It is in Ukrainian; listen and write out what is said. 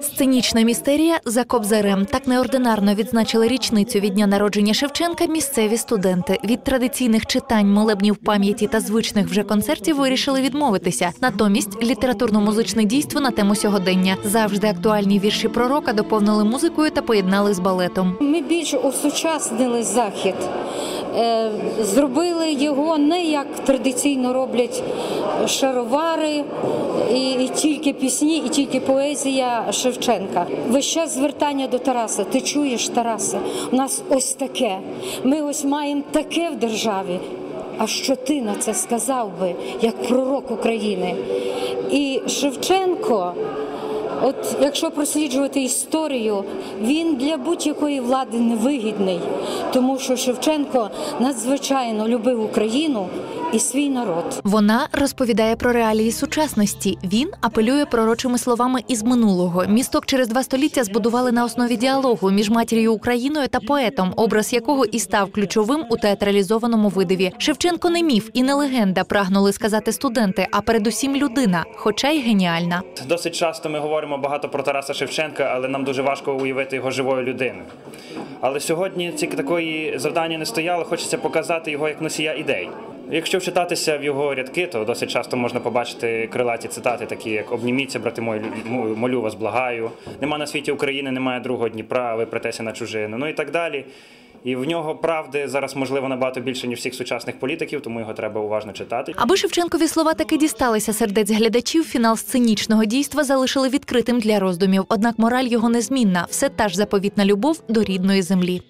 Сценічна містерія за кобзарем. Так неординарно відзначили річницю від дня народження Шевченка місцеві студенти. Від традиційних читань, молебнів пам'яті та звичних вже концертів вирішили відмовитися. Натомість літературно-музичне дійство на тему сьогодення. Завжди актуальні вірші пророка доповнили музикою та поєднали з балетом. Ми більш осучаснили захід, зробили його не як традиційно роблять шаровари, і, і тільки пісні, і тільки поезія Шевченка. Весь час звертання до Тараса. Ти чуєш, Тарасе? У нас ось таке. Ми ось маємо таке в державі. А що ти на це сказав би, як пророк України? І Шевченко. От якщо просліджувати історію, він для будь-якої влади невигідний, тому що Шевченко надзвичайно любив Україну і свій народ. Вона розповідає про реалії сучасності. Він апелює пророчими словами із минулого. Місток через два століття збудували на основі діалогу між матір'ю Україною та поетом, образ якого і став ключовим у театралізованому видиві. Шевченко не міф і не легенда, прагнули сказати студенти, а передусім людина, хоча й геніальна. Досить часто ми говоримо багато про Тараса Шевченка, але нам дуже важко уявити його живою людиною. Але сьогодні ці такої завдання не стояло, хочеться показати його як носія ідей. Якщо вчитатися в його рядки, то досить часто можна побачити крилаті цитати, такі як Обніміться, брати мої, молю вас, благаю. Нема на світі України, немає другого Дніпра, ви претеся на чужину. Ну і так далі. І в нього правди зараз можливо набагато більше, ніж всіх сучасних політиків, тому його треба уважно читати. Аби Шевченкові слова таки дісталися сердець глядачів, фінал сценічного дійства залишили відкритим для роздумів. Однак мораль його незмінна все та ж заповітна любов до рідної землі.